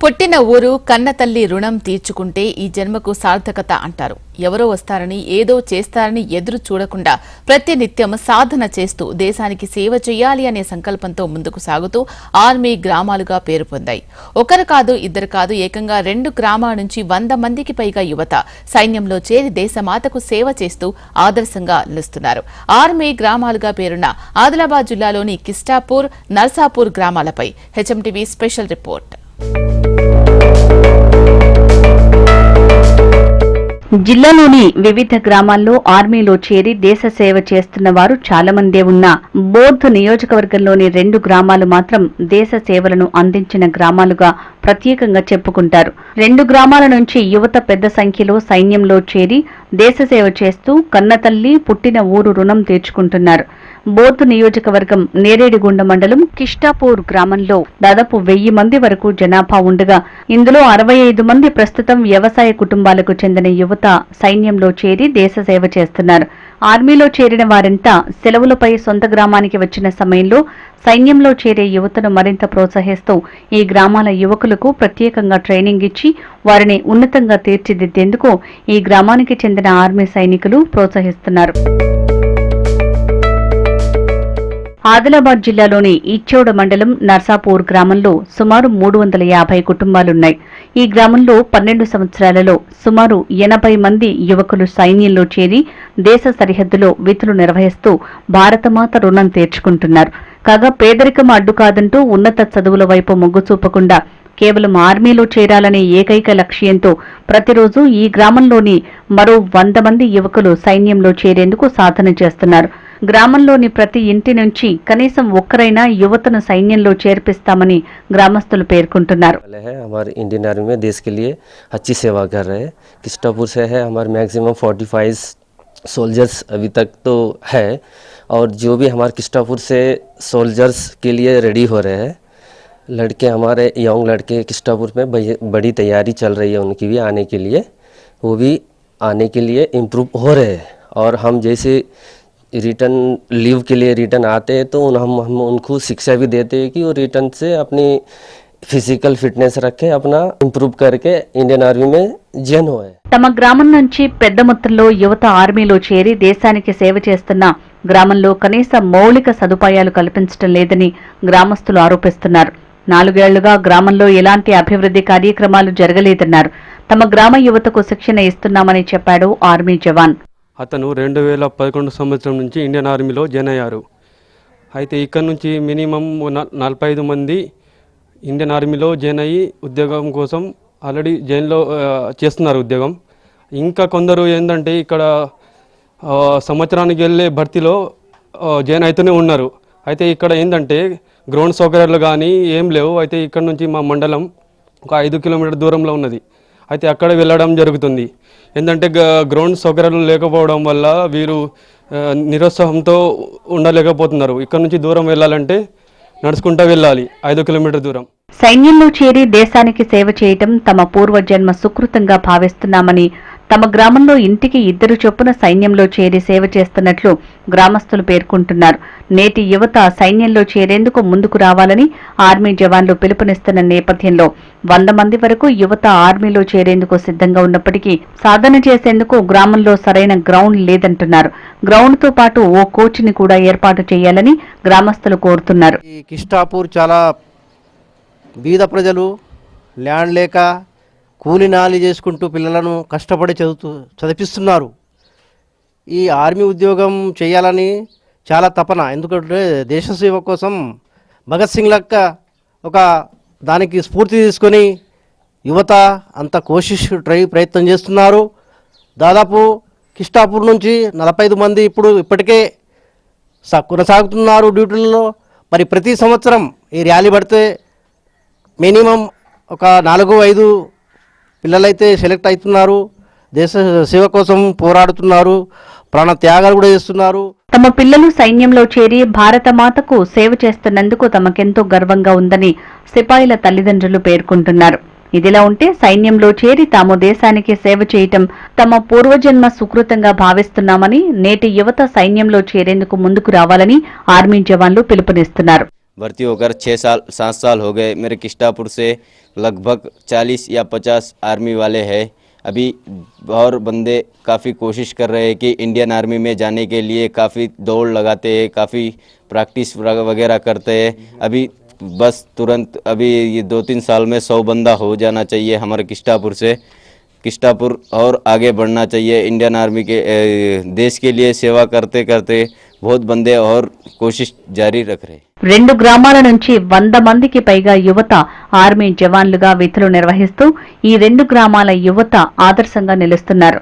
పుట్టిన ఊరు కన్నతల్లి రుణం తీర్చుకుంటే ఈ జన్మకు సార్థకత అంటారు. ఎవరో వస్తారని ఏదో చేస్తారని ఎదురు చూడకుండా ప్రతినిత్యం సాధన చేస్తూ దేశానికి సేవ చేయాలి అనే సంకల్పంతో ముందుకు సాగుతూ ఆర్మీ గ్రామాలుగా పేరు పొందాయి. ఒకరు కాదు ఇద్దరు కాదు ఏకంగా రెండు గ్రామాల నుంచి వంద మందికి పైగా యువత సైన్యంలో చేరి దేశమాతకు సేవ చేస్తూ ఆదర్శంగా నిలుస్తున్నారు. ఆర్మీ గ్రామాలుగా పేరున్న ఆదిలాబాద్ జిల్లాలోని Kistapur Narsapur గ్రామాలపై. HMTV special report. జిల్లాలోని వివిధ గ్రామాల్లో ఆర్మీలో చేరి దేశ సేవ చేస్తున్న వారు చాలా మందే ఉన్నా బోర్ధ్ నియోజకవర్గంలోని రెండు గ్రామాలు మాత్రం దేశ సేవలను అందించిన గ్రామాలుగా ప్రత్యేకంగా చెప్పుకుంటారు. రెండు గ్రామాల నుంచి యువత పెద్ద సంఖ్యలో సైన్యంలో చేరి దేశ సేవ చేస్తూ కన్నతల్లి పుట్టిన ఊరు రుణం తీర్చుకుంటున్నారు. బోర్ధ్ నియోజకవర్గం నేరేడిగుండ మండలం కిష్టాపూర్ గ్రామంలో దాదాపు వెయ్యి మంది వరకు జనాభా ఉండగా ఇందులో అరవై ఐదు మంది ప్రస్తుతం వ్యవసాయ కుటుంబాలకు చెందిన యువత సైన్యంలో చేరి దేశ సేవ చేస్తున్నారు. ఆర్మీలో చేరిన వారంతా సెలవులపై సొంత గ్రామానికి వచ్చిన సమయంలో సైన్యంలో చేరే యువతను మరింత ప్రోత్సహిస్తూ ఈ గ్రామాల యువకులకు ప్రత్యేకంగా ట్రైనింగ్ ఇచ్చి వారిని ఉన్నతంగా తీర్చిదిద్దేందుకు ఈ గ్రామానికి చెందిన ఆర్మీ సైనికులు ప్రోత్సహిస్తున్నారు. ఆదిలాబాద్ జిల్లాలోని ఇచ్చోడ మండలం నర్సాపూర్ గ్రామంలో సుమారు మూడు వందల యాభై కుటుంబాలున్నాయి. ఈ గ్రామంలో పన్నెండు సంవత్సరాలలో సుమారు ఎనభై మంది యువకులు సైన్యంలో చేరి దేశ సరిహద్దులో విధులు నిర్వహిస్తూ భారతమాత రుణం తీర్చుకుంటున్నారు. కాగా పేదరికం అడ్డుకాదంటూ ఉన్నత చదువుల వైపు మొగ్గు చూపకుండా కేవలం ఆర్మీలో చేరాలనే ఏకైక లక్ష్యంతో ప్రతిరోజు ఈ గ్రామంలోని మరో వంద మంది యువకులు సైన్యంలో చేరేందుకు సాధన చేస్తున్నారు. గ్రామంలోని ప్రతి ఇంటి నుంచి కనీసం ఒక్కరైనా యువతను సైన్యంలో చేర్పిస్తామని గ్రామస్తులు పేర్కొంటున్నారు वाले हैं हमारे इंडियन आर्मी में देश के लिए अच्छी सेवा कर रहे हैं किस्टापुर से है हमारे मैक्सिमम 45 सोल्जर्स अभी तक तो है और जो भी हमारे किस्टापुर से सोल्जर्स के लिए रेडी हो रहे हैं लड़के हमारे यंग लड़के किस्टापुर में बड़ी- बड़ी तैयारी चल रही है उनकी भी आने के लिए वो भी आने के लिए इम्प्रूव हो रहे हैं और हम जैसे रिटर्न लीव के लिए रिटर्न आते हैं तो उन हम हम उनको शिक्षा भी देते हैं कि वो रिटर्न से अपनी फिजिकल फिटनेस रखें अपना इम्प्रूव करके इंडियन आर्मी में जन होए తమ గ్రామం నుంచి పెద్ద మొత్తంలో యువత ఆర్మీలో చేరి దేశానికి సేవ చేస్తున్న గ్రామంలో కనీస మౌలిక సదుపాయాలు కల్పించడం లేదని గ్రామస్తులు ఆరోపిస్తున్నారు నాలుగేళ్లుగా గ్రామంలో ఎలాంటి అభివృద్ధి కార్యక్రమాలు జరగలేదన్నారు తమ గ్రామ యువతకు శిక్షణ ఇస్తున్నామని చెప్పాడు ఆర్మీ జవాన్ అతను రెండు వేల పదకొండు సంవత్సరం నుంచి ఇండియన్ ఆర్మీలో జాయిన్ అయ్యారు. అయితే ఇక్కడ నుంచి మినిమం న- నలభై ఐదు మంది ఇండియన్ ఆర్మీలో జాయిన్ అయ్యి ఉద్యోగం కోసం ఆల్రెడీ జైన్లో చేస్తున్నారు ఉద్యోగం. ఇంకా కొందరు ఏంటంటే ఇక్కడ సంవత్సరానికి వెళ్ళే భర్తీలో జాయిన్ అవుతూనే ఉన్నారు. అయితే ఇక్కడ ఏంటంటే గ్రౌండ్ సౌకర్యాలు కానీ ఏం లేవు. అయితే ఇక్కడ నుంచి మా మండలం ఒక ఐదు కిలోమీటర్ దూరంలో ఉన్నది. అయితే అక్కడ వెళ్ళడం జరుగుతుంది. ఏంటంటే గ- గ్రౌండ్ సౌకర్యాలు లేకపోవడం వల్ల వీరు నిరుత్సాహంతో ఉండలేకపోతున్నారు. ఇక్కడ నుంచి దూరం వెళ్ళాలంటే నడుచుకుంటూ వెళ్ళాలి. ఐదు కిలోమీటర్ దూరం. సైన్యంలో చేరి దేశానికి సేవ చేయటం తమ పూర్వజన్మ సుకృతంగా భావిస్తున్నామని తమ గ్రామంలో ఇంటికి ఇద్దరు చొప్పున సైన్యంలో చేరి సేవ చేస్తున్నట్లు గ్రామస్తులు పేర్కొంటున్నారు. నేటి యువత సైన్యంలో చేరేందుకు ముందుకు రావాలని ఆర్మీ జవాన్లు పిలుపునిస్తున్న నేపథ్యంలో వంద మంది వరకు యువత ఆర్మీలో చేరేందుకు సిద్ధంగా ఉన్నప్పటికీ సాధన చేసేందుకు గ్రామంలో సరైన గ్రౌండ్ లేదంటున్నారు. గ్రౌండ్తో పాటు ఓ కోచ్ని కూడా ఏర్పాటు చేయాలని గ్రామస్తులు కోరుతున్నారు. కిష్టాపూర్ చాలా బీద ప్రజలు ల్యాండ్ లేక కూలి నాలి చేసుకుంటూ పిల్లలను కష్టపడి చదువుతూ చదివిస్తున్నారు. ఈ ఆర్మీ ఉద్యోగం చేయాలని చాలా తపన. ఎందుకంటే దేశ సేవ కోసం భగత్ సింగ్ లక్క ఒక దానికి స్ఫూర్తి తీసుకొని యువత అంత కోషిష్ ట్రై ప్రయత్నం చేస్తున్నారు. దాదాపు కిష్టాపూర్ నుంచి నలభై ఐదు మంది ఇప్పుడు ఇప్పటికే సా కొనసాగుతున్నారు డ్యూటీలలో. మరి ప్రతి సంవత్సరం ఈ ర్యాలీ పడితే మినిమం ఒక నాలుగు ఐదు పిల్లలైతే సెలెక్ట్ అవుతున్నారు. దేశ సేవ కోసం పోరాడుతున్నారు. ప్రాణ త్యాగాలు కూడా చేస్తున్నారు. తమ పిల్లలు సైన్యంలో చేరి భారత మాతకు సేవ చేస్తున్నందుకు తమకెంతో గర్వంగా ఉందని సిపాయిల తల్లిదండ్రులు పేర్కొంటున్నారు. ఇదిలా ఉంటే సైన్యంలో చేరి తాము దేశానికి సేవ చేయటం తమ పూర్వజన్మ సుకృతంగా భావిస్తున్నామని నేటి యువత సైన్యంలో చేరేందుకు ముందుకు రావాలని ఆర్మీ జవాన్లు పిలుపునిస్తున్నారు. भर्ती होकर छः साल, सात साल हो गए। मेरे किस्टापुर से लगभग चालीस या पचास आर्मी वाले हैं। अभी और बंदे काफ़ी कोशिश कर रहे हैं कि इंडियन आर्मी में जाने के लिए काफ़ी दौड़ लगाते हैं, काफ़ी प्रैक्टिस वगैरह करते हैं। अभी बस तुरंत, अभी ये दो तीन साल में सौ बंदा हो जाना चाहिए हमारे किस्टापुर से। किस्टापुर और आगे बढ़ना चाहिए। इंडियन आर्मी के देश के लिए सेवा करते करते బోధ్ బందే ఓర్ కోషిష్ జారీ రఖ్ రే రెండు గ్రామాల నుంచి వంద మందికి పైగా యువత ఆర్మీ జవాన్లుగా విధులు నిర్వహిస్తూ ఈ రెండు గ్రామాల యువత ఆదర్శంగా నిలుస్తున్నారు.